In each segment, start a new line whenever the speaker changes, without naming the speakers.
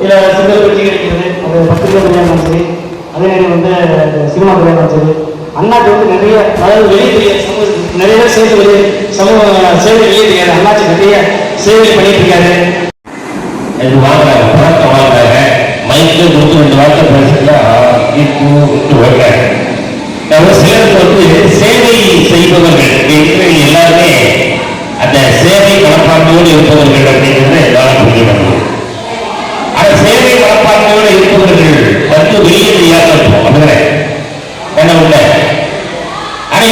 சில சிந்தனை வெற்றி கிடைக்கிறது. அது பத்திரிகை துறையாக சரி அதே நேரம் வந்து சினிமா துறையாக சரி அண்ணாச்சி வந்து நிறைய அதாவது வெளியே தெரியாது சமூக நிறைய பேர் சேர்த்து வெளியே சமூக சேவை வெளியே தெரியாது. அண்ணாச்சி நிறைய சேவை பண்ணிட்டு இருக்காரு.
இது வாங்குறாங்க பழக்கம் வாங்குறாங்க மைக்கில் கொடுத்து ரெண்டு வார்த்தை பேசுறா இப்போ விட்டு வருகிறாங்க சிலருக்கு வந்து சேவை செய்பவர்கள் இங்க எல்லாருமே அந்த சேவை மனப்பான்மையோடு இருப்பவர்கள் அப்படின்னு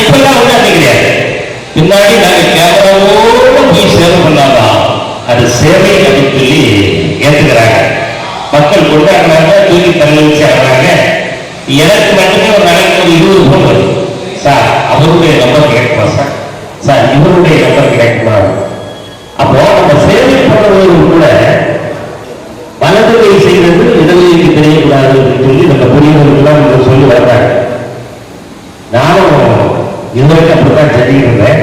இப்பெல்லாம் உண்மை அப்படி கிடையாது பின்னாடி நாங்கள் கேமராவோடு போய் சேவை பண்ணாதான் அது சேவை அப்படின்னு சொல்லி ஏற்றுக்கிறாங்க மக்கள் கொண்டாடுறாங்க தூக்கி தள்ளி வச்சு ஆடுறாங்க. எனக்கு மட்டுமே ஒரு நாளைக்கு ஒரு இருபது போன் வருது. சார் அவருடைய நம்பர் கிடைக்குமா சார்? சார் இவருடைய நம்பர் கிடைக்குமா? அப்போ நம்ம சேவை பண்ணுறவர்கள் கூட வலது செய்கிறது செய்வது தெரியக்கூடாது சொல்லி நம்ம பெரியவர்கள்லாம் நம்ம சொல்லி வர்றாங்க. இதுவரைக்கும் அப்படித்தான் செஞ்சுட்டு இருந்தேன்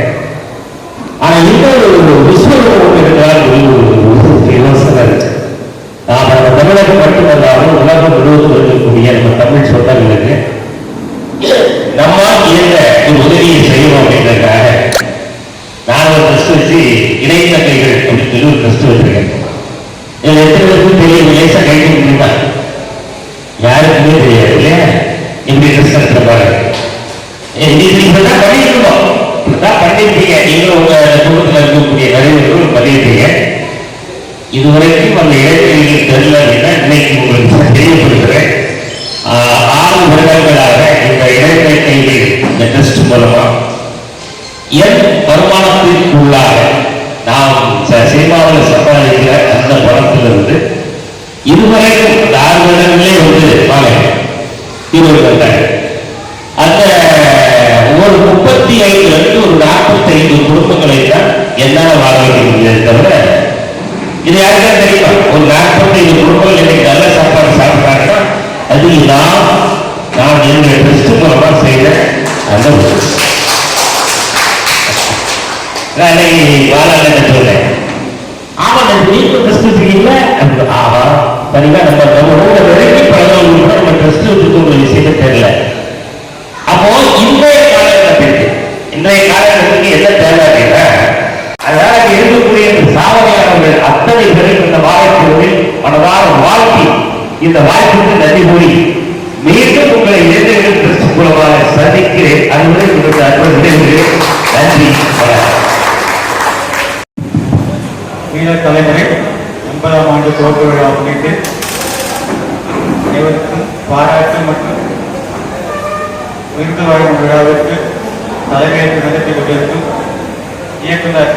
ஆனா இன்னொரு விஸ்வரூபம் ஒன்று இருக்கிறார் ஒரு யோசனை இருக்கு நாம் நம்ம தமிழகம் மட்டுமல்லாமல் உலகம் முழுவதும் இருக்கக்கூடிய நம்ம தமிழ் சொந்தங்களுக்கு நம்மால் இயங்க ஒரு உதவியை செய்யணும் அப்படின்றதுக்காக நான் ஒரு ட்ரஸ்ட் வச்சு இடைத்தங்கைகள் அப்படின்னு சொல்லி ஒரு ட்ரஸ்ட் வச்சிருக்கேன். இதுல எத்தனை பேருக்கும் தெரியும்? லேசா கைது முடியுமா யாருக்குமே தெரியாது இல்லையா? இப்படி ட்ரெஸ் கட்டுற பாருங்க இது இப்பதான் பண்ணிருக்கோம் பண்ணிருக்கீங்க நீங்களும் உங்க குடும்பத்தில் இருக்கக்கூடிய நிறைவேறும் பண்ணிருக்கீங்க இதுவரைக்கும் அந்த இடைவெளிகள் தெரியல அப்படின்னா இன்னைக்கு உங்களுக்கு தெரியப்படுகிறேன் ஆறு வருடங்களாக இந்த இடைவெளி கைகள் இந்த டெஸ்ட் மூலமா என் வருமானத்திற்குள்ளாக நாம் ச- சினிமாவில் சம்பாதிக்கிற அந்த பணத்திலிருந்து இதுவரைக்கும் இந்த ஆறு வருடங்களே வந்து வாங்க இருபது வந்தாங்க ஒரு முப்பத்தி ஐந்துல இருந்து ஒரு நாற்பத்தி ஐந்து குடும்பங்களை தான் என்னால் வாழ வைக்க தவிர இது யாருக்கா தெரியுமா? ஒரு நாற்பத்தி ஐந்து குடும்பங்கள் இன்னைக்கு நல்ல சாப்பாடு சாப்பிட்டாங்கன்னா அது நான் நான் என்னுடைய ட்ரெஸ்ட் மூலமா செய்த அந்த நான் இன்னைக்கு வாழான்னு சொல்றேன்? ஆமா நான் நீங்க ட்ரெஸ்ட் வச்சிருக்கீங்களா? ஆமா. சரிங்களா நம்ம நம்ம ஊர்ல வரைக்கும் பழகிறவங்களுக்கு நம்ம ட்ரெஸ்ட் வச்சுருக்க ஒரு விஷயமே தெரியல. அப்போ இளைஞர்கள் கிறிஸ்து மூலமாக சந்திக்கிறேன் அதுவரை உங்களுக்கு அன்பு விடைபெறுகிறேன் நன்றி வணக்கம்
தலைமுறை எண்பதாம் ஆண்டு துவக்க விழா முன்னிட்டு அனைவருக்கும் பாராட்டு மற்றும் விருது வழங்கும் விழாவிற்கு தலைமையேற்று நடத்தி கொண்டிருக்கும் இயக்குனர்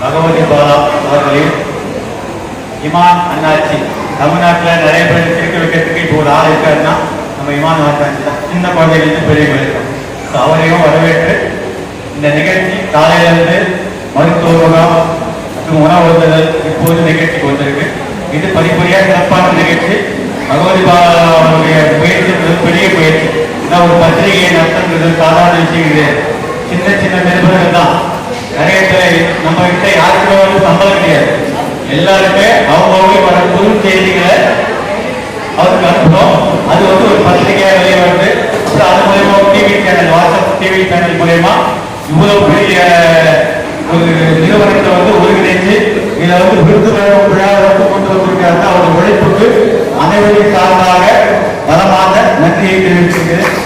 பகவதி பாலா அவர்களையும் இமான் அண்ணாச்சி. தமிழ்நாட்டில் நிறைய பேர் கிரிக்கெட் விக்கெட்டுக்கு இப்போ ஒரு ஆள் இருக்காருன்னா நம்ம இமான் தான் சின்ன குழந்தைகளுக்கு பெரிய இருக்கும் ஸோ அவரையும் வரவேற்று இந்த நிகழ்ச்சி காலையிலிருந்து மருத்துவ முகாம் மற்றும் உணவருந்துதல் இப்போது நிகழ்ச்சிக்கு வந்திருக்கு. இது படிப்படியாக சிறப்பான நிகழ்ச்சி. பகவதி பாலா முயற்சி பெரிய முயற்சி. ஏன்னா ஒரு பத்திரிகையை நடத்துறது சாதாரண விஷயம் கிடையாது சின்ன சின்ன நிருபர்கள் தான். நிறைய பேர் நம்ம கிட்ட யாருக்குமே வந்து சம்பளம் கிடையாது. எல்லாருமே அவங்கவுங்க வர புது செய்திகளை அவருக்கு அனுப்புகிறோம் அது வந்து ஒரு பத்திரிகையாக வெளியே வந்து அது மூலயமா TV channel WhatsApp TV channel மூலயமா இவ்வளவு பெரிய ஒரு நிறுவனத்தை வந்து ஒருங்கிணைந்து இதில் வந்து விருது விழா வந்து கொண்டு வந்திருக்காருன்னா அவர் உழைப்புக்கு அனைவரின் சார்பாக பலமாக நன்றியை தெரிவித்திருக்கிறேன்